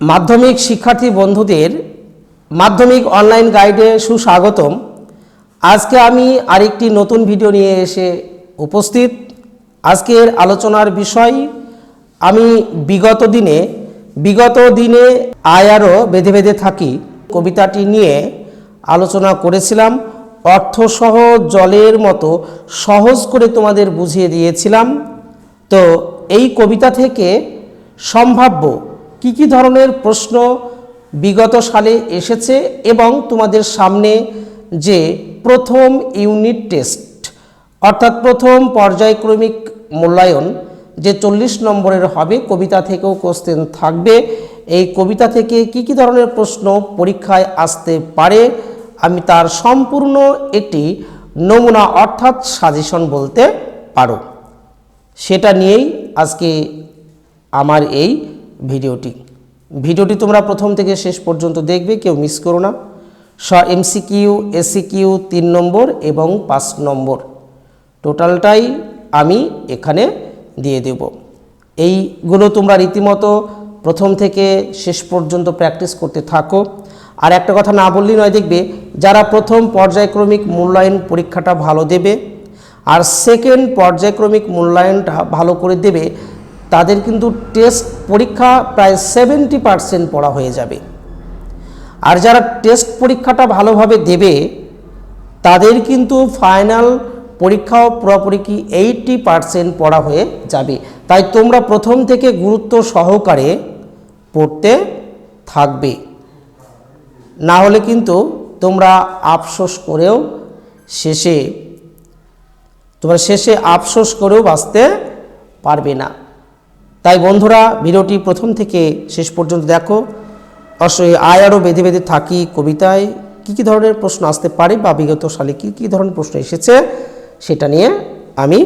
মাধ্যমিক শিক্ষার্থী বন্ধুদের মাধ্যমিক অনলাইন গাইডে সুস্বাগতম। আজকে আমি আরেকটি নতুন ভিডিও নিয়ে এসে উপস্থিত। আজকের আলোচনার বিষয়, আমি বিগত দিনে বিগত দিনে আয়ারও বেঁধে বেঁধে থাকি কবিতাটি নিয়ে আলোচনা করেছিলাম। অর্থসহ জলের মতো সহজ করে তোমাদের বুঝিয়ে দিয়েছিলাম। তো এই কবিতা থেকে সম্ভাব্য কি কি ধরনের প্রশ্ন বিগত সালে এসেছে এবং তোমাদের সামনে যে প্রথম ইউনিট টেস্ট, অর্থাৎ প্রথম পর্যায়ক্রমিক মূল্যায়ন যে চল্লিশ নম্বরের হবে, কবিতা থেকেও কোশ্চেন থাকবে। এই কবিতা থেকে কি কি ধরনের প্রশ্ন পরীক্ষায় আসতে পারে, আমি তার সম্পূর্ণ একটি নমুনা, অর্থাৎ সাজেশন বলতে পারো। সেটা নিয়েই আজকে আমার এই ভিডিওটি। ভিডিওটি তোমরা প্রথম থেকে শেষ পর্যন্ত দেখবে, কেউ মিস করো না। স এমসিকিউ এসিকিউ তিন নম্বর এবং পাঁচ নম্বর। টোটালটাই আমি এখানে দিয়ে দেব। এইগুলো তোমরা রীতিমতো প্রথম থেকে শেষ পর্যন্ত প্র্যাকটিস করতে থাকো। আর একটা কথা না বললেই নয়, দেখবে যারা প্রথম পর্যায়ক্রমিক মূল্যায়ন পরীক্ষাটা ভালো দেবে, আর সেকেন্ড পর্যায়ক্রমিক মূল্যায়নটা ভালো করে দেবে তাদের কিন্তু টেস্ট পরীক্ষা প্রায় সেভেন্টি পারসেন্ট পড়া হয়ে যাবে। আর যারা টেস্ট পরীক্ষাটা ভালোভাবে দেবে, তাদের কিন্তু ফাইনাল পরীক্ষাও পুরোপুরি কি এইটটি পারসেন্ট পড়া হয়ে যাবে। তাই তোমরা প্রথম থেকে গুরুত্ব সহকারে পড়তে থাকবে। না হলে কিন্তু তোমরা আফসোস করেও শেষে, তোমরা শেষে আফসোস করেও বাঁচতে পারবে না। তাই বন্ধুরা, ভিডিওটি প্রথম থেকে শেষ পর্যন্ত দেখো। অবশ্যই আয় আরও বেঁধে বেঁধে থাকি কবিতায়। কী কী ধরনের প্রশ্ন আসতে পারে বা বিগত সালে কী কী ধরনের প্রশ্ন এসেছে সেটা নিয়ে আমি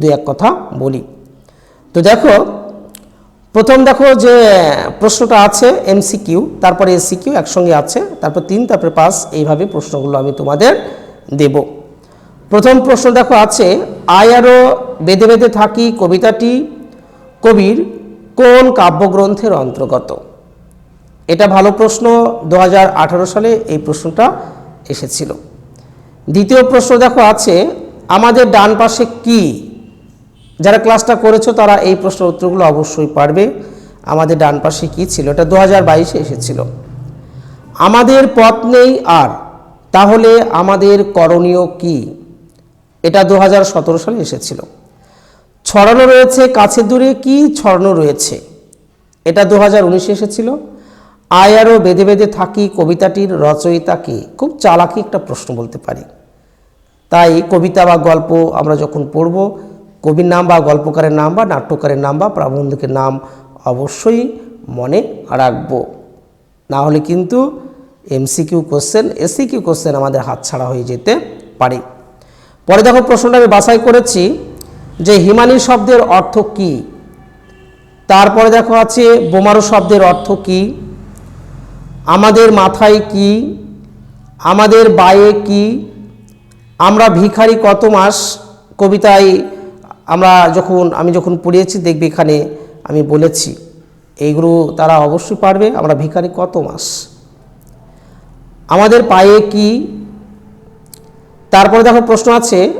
দু এক কথা বলি। তো দেখো, প্রথম দেখো যে প্রশ্নটা আছে এমসিকিউ তারপরে এসিকিউ একসঙ্গে আছে, তারপর তিন, তারপরে পাঁচ, এইভাবে প্রশ্নগুলো আমি তোমাদের দেব। প্রথম প্রশ্ন দেখো আছে, আয় আরও বেঁধে বেঁধে থাকি কবিতাটি কবির কোন কাব্যগ্রন্থের অন্তর্গত? এটা ভালো প্রশ্ন, দু হাজার আঠারো সালে এই প্রশ্নটা এসেছিল। দ্বিতীয় প্রশ্ন দেখো আছে, আমাদের ডান পাশে কি? যারা ক্লাসটা করেছ তারা এই প্রশ্নের উত্তরগুলো অবশ্যই পারবে। আমাদের ডান পাশে কী ছিল? এটা দু হাজার বাইশে এসেছিল। আমাদের পথ নেই আর, তাহলে আমাদের করণীয় কি? এটা দু হাজার সতেরো সালে এসেছিল। ছড়ানো রয়েছে, কাছে দূরে কি ছড়ানো রয়েছে? এটা দু হাজার উনিশে এসেছিল। আয়ারও বেঁধে বেঁধে থাকি কবিতাটির রচয়িতা কে? খুব চালাকি একটা প্রশ্ন বলতে পারি। তাই কবিতা বা গল্প আমরা যখন পড়ব, কবির নাম বা গল্পকারের নাম বা নাট্যকারের নাম বা প্রবন্ধকের নাম অবশ্যই মনে রাখব। না হলে কিন্তু এমসিকিউ কোশ্চেন এসিকিউ কোশ্চেন আমাদের হাতছাড়া হয়ে যেতে পারে। পরে দেখো প্রশ্নটা আমি বাছাই করেছি। যে হিমানী শব্দের অর্থ কি? তারপরে দেখো আছে বোমারু শব্দের অর্থ কি? আমাদের মাথায় কি? আমাদের বায়ে কি? আমরা ভিখারি কত মাস? কবিতায় আমরা যখন, আমি যখন পড়িয়েছি, দেখবে এখানে আমি বলেছি। এইগুলো তারা অবশ্যই পারবে, আমরা ভিখারি কত মাস? আমাদের পায়ে কি? তারপরে দেখো প্রশ্ন আছে,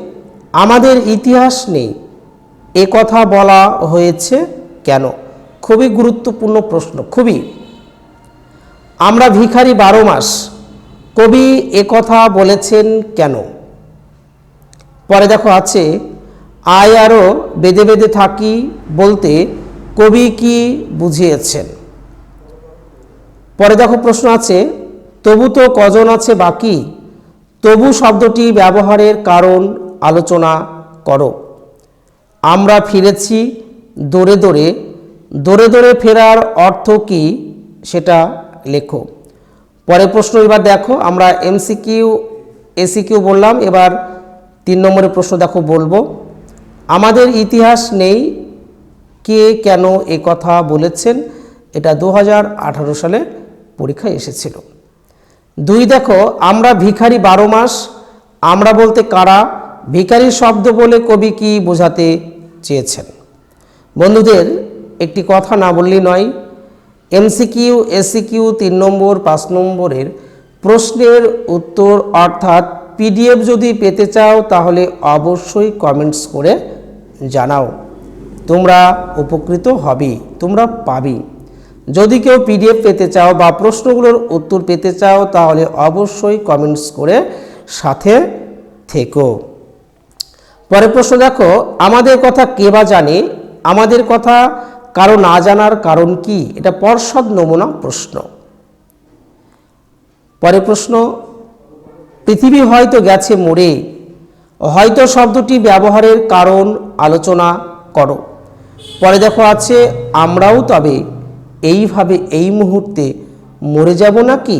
আমাদের ইতিহাস নেই। এ কথা বলা হয়েছে কেন? খুবই গুরুত্বপূর্ণ প্রশ্ন, খুবই। আমরা ভিখারি বারো মাস, কবি এ কথা বলেছেন কেন? পরে দেখো আছে, আয় আরও বেঁধে বেঁধে থাকি বলতে কবি কি বুঝিয়েছেন? পরে দেখো প্রশ্ন আছে, তবু তো কজন আছে বাকি? তবু শব্দটি ব্যবহারের কারণ আলোচনা করো। আমরা ফিরেছি দৌড়ে দৌড়ে। দৌড়ে দৌড়ে ফেরার অর্থ কি সেটা লেখো। পরের প্রশ্ন এবার দেখো, আমরা এমসিকিউ এসিকিউ বললাম, এবার তিন নম্বরের প্রশ্ন দেখো বলব। আমাদের ইতিহাস নেই, কে কেন এ কথা বলেছেন? এটা দু হাজার আঠারো সালে পরীক্ষায় এসেছিল। দুই দেখো, আমরা ভিখারি বারো মাস, আমরা বলতে কারা? ভিখারি শব্দ বলে কবি কি বোঝাতে চেয়েছেন। বন্ধুদের, একটি কথা না বললেই নয়, এমসিকিউ এসিকিউ তিন নম্বর, পাঁচ নম্বরের প্রশ্নের উত্তর অর্থাৎ পিডিএফ যদি পেতে চাও, তাহলে অবশ্যই কমেন্টস করে জানাও। তোমরা উপকৃত হবে, তোমরা পাবি। যদি কেউ পিডিএফ পেতে চাও বা প্রশ্নগুলোর উত্তর পেতে চাও, তাহলে অবশ্যই কমেন্টস করে সাথে থেকো। পরের প্রশ্ন দেখো, আমাদের কথা কে বা জানে? আমাদের কথা কারও না জানার কারণ কি? এটা পর্ষদ নমুনা প্রশ্ন। পরের প্রশ্ন, পৃথিবী হয়তো গেছে মরে, হয়তো শব্দটি ব্যবহারের কারণ আলোচনা করো। পরে দেখো আছে, আমরাও তবে এইভাবে এই মুহূর্তে মরে যাব নাকি?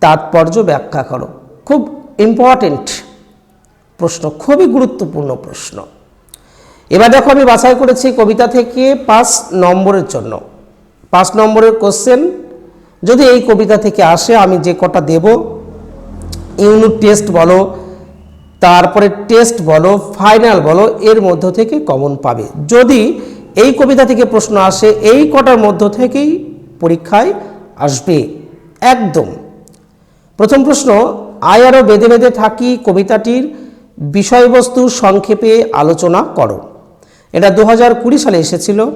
তাৎপর্য ব্যাখ্যা করো। খুব ইম্পর্টেন্ট প্রশ্ন, খুবই গুরুত্বপূর্ণ প্রশ্ন। এবার দেখো আমি বাছাই করেছি কবিতা থেকে পাঁচ নম্বরের জন্য। পাঁচ নম্বরের কোশ্চেন যদি এই কবিতা থেকে আসে, আমি যে কটা দেব ইউনিট টেস্ট বলো, তারপরে টেস্ট বলো ফাইনাল বলো, এর মধ্য থেকে কমন পাবে। যদি এই কবিতা থেকে প্রশ্ন আসে, এই কটার মধ্য থেকেই পরীক্ষায় আসবে। একদম। প্রথম প্রশ্ন আয় আরও বেঁধে বেঁধে থাকি কবিতাটির বিষয়বস্তু সংক্ষেপে আলোচনা করো। এটা দু হাজার কুড়ি সালে এসেছিল।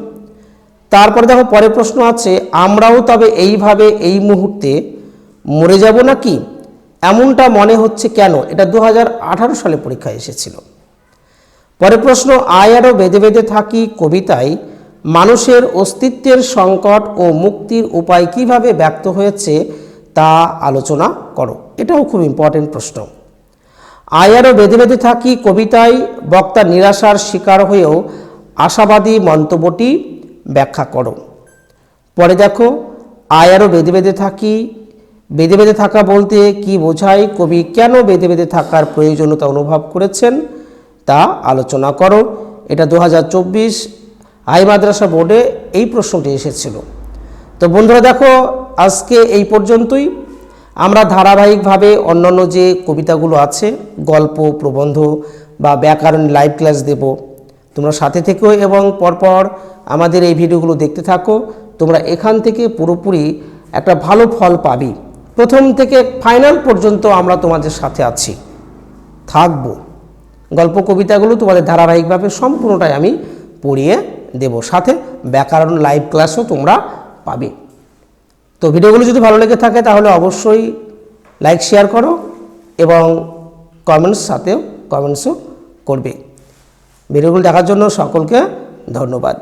তারপরে দেখো পরের প্রশ্ন আছে, আমরাও তবে এইভাবে এই মুহূর্তে মরে যাব নাকি? এমনটা মনে হচ্ছে কেন? এটা দু হাজার আঠারো সালে পরীক্ষায় এসেছিল। পরের প্রশ্ন, আয় আরও বেঁধে বেঁধে থাকি কবিতায়, মানুষের অস্তিত্বের সংকট ও মুক্তির উপায় কীভাবে ব্যক্ত হয়েছে তা আলোচনা করো। এটাও খুব ইম্পর্টেন্ট প্রশ্ন। আয় আরও বেঁধে বেঁধে থাকি কবিতায় বক্তা নিরাশার শিকার হয়েও আশাবাদী মন্তব্যটি ব্যাখ্যা করো। পরে দেখো আয় আরও বেঁধে বেঁধে থাকি, বেঁধে বেঁধে থাকা বলতে কি বোঝায়, কবি কেন বেঁধে বেঁধে থাকার প্রয়োজনীয়তা অনুভব করেছেন তা আলোচনা করো। এটা দু হাই মাদ্রাসা বোর্ডে এই প্রশ্নটি এসেছিল। তো বন্ধুরা দেখো, আজকে এই পর্যন্তই। আমরা ধারাবাহিকভাবে অন্যান্য যে কবিতাগুলো আছে, গল্প, প্রবন্ধ বা ব্যাকরণ লাইভ ক্লাস দেব, তোমরা সাথে থেকেও এবং পরপর আমাদের এই ভিডিওগুলো দেখতে থাকো। তোমরা এখান থেকে পুরোপুরি একটা ভালো ফল পাবি। প্রথম থেকে ফাইনাল পর্যন্ত আমরা তোমাদের সাথে আছি। থাকব। গল্প কবিতাগুলো তোমাদের ধারাবাহিকভাবে সম্পূর্ণটাই আমি পড়িয়ে দেব। সাথে ব্যাকরণ লাইভ ক্লাসও তোমরা পাবে। তো ভিডিওগুলো যদি ভালো লেগে থাকে তাহলে অবশ্যই লাইক শেয়ার করো এবং কমেন্টস সাথেও কমেন্টসও করবে। ভিডিওগুলো দেখার জন্য সকলকে ধন্যবাদ।